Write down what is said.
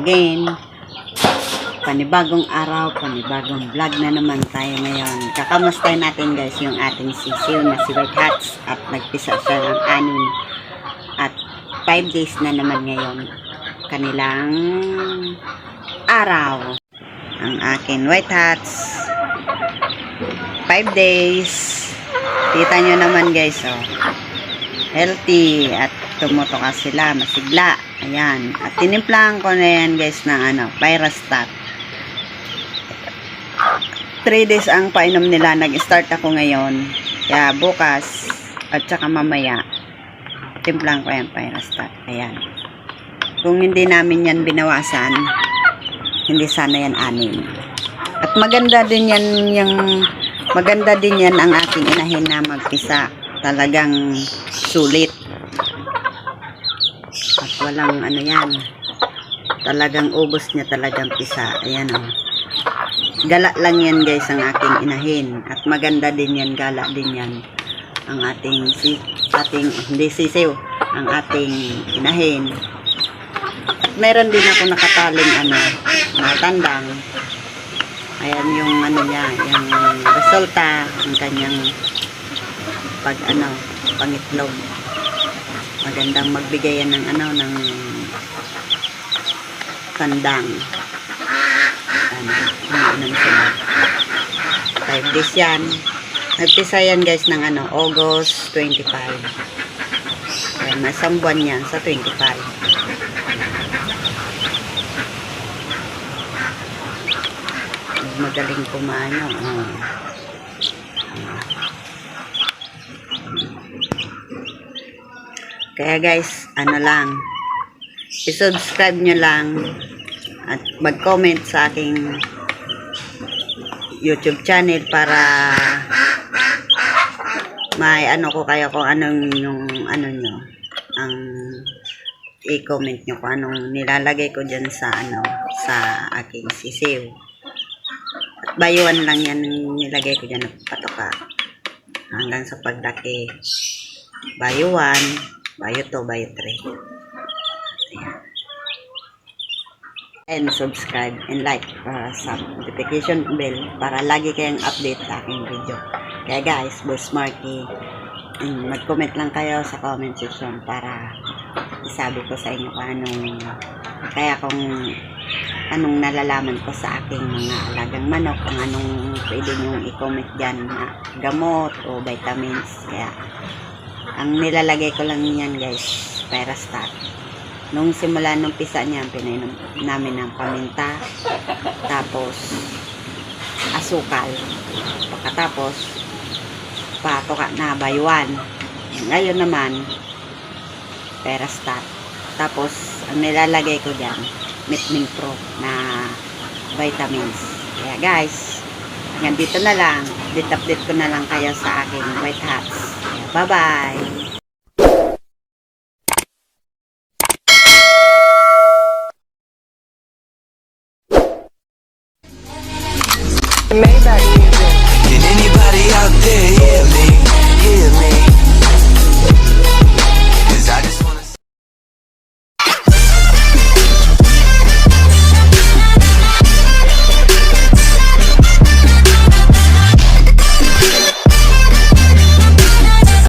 again. Panibagong araw, panibagong vlog na naman tayo ngayon. Kakamustay natin guys yung ating sisiw na si White Hats at nagpisa siya ng anim. At 5 days na naman ngayon kanilang araw. Ang akin White Hats 5 days. Kita nyo naman guys oh. Healthy at tumutuka sila, masigla. Ayan. At tinimplahan ko na yan guys ng ano, Pyrostat. 3 days ang painom nila. Nag-start ako ngayon. Kaya bukas at saka mamaya timplahan ko yan Pyrostat. Ayan. Kung hindi namin yan binawasan, hindi sana yan anim. At maganda din yan yung maganda din yan ang aking inahin na magpisa. Talagang sulit. Walang ano yan. Talagang ubos niya talagang pisa. Ayan o. Gala lang yan guys ang aking inahin. At maganda din yan, gala din yan. Ang ating si ating hindi sisiw, ang ating inahin. At meron din ako nakataling ano, matandang. Ayan yung ano niya, yung resulta ng kanyang pag ano, pangitlog. Magandang magbigay yan ng ano, ng tandang. Ano, umiinom sila. 5 days yan. Nagpisa yan guys ng ano, August 25. Ayan, may isang buwan yan sa 25. Magaling kumano. Oh. Kaya guys, ano lang, i-subscribe nyo lang at mag-comment sa aking YouTube channel para may ano ko kayo kung anong yung ano nyo ang i-comment nyo kung anong nilalagay ko dyan sa ano sa aking sisiw. At bayuan lang yan nilagay ko dyan patoka. Hanggang sa paglaki bayo 1 bayo 2 bayo 3 Ayan. and subscribe and like para sa notification bell para lagi kayong update sa aking video kaya guys, Boss Marky, mm, mag-comment lang kayo sa comment section para isabi ko sa inyo kung anong kaya kung anong nalalaman ko sa aking mga alagang manok, kung anong pwede nyo i-comment dyan na gamot o vitamins. Kaya, ang nilalagay ko lang yan guys, Pyrostat. Nung simula nung pisa niya, pinainom namin ng paminta, tapos asukal. Pagkatapos, patoka na bayuan. Ngayon naman, Perastat. Tapos, ang nilalagay ko dyan, Mitming Pro na vitamins. Kaya guys, hanggang dito na lang. Update-update ko na lang kayo sa aking white hats. Bye-bye. Music. Did anybody out there?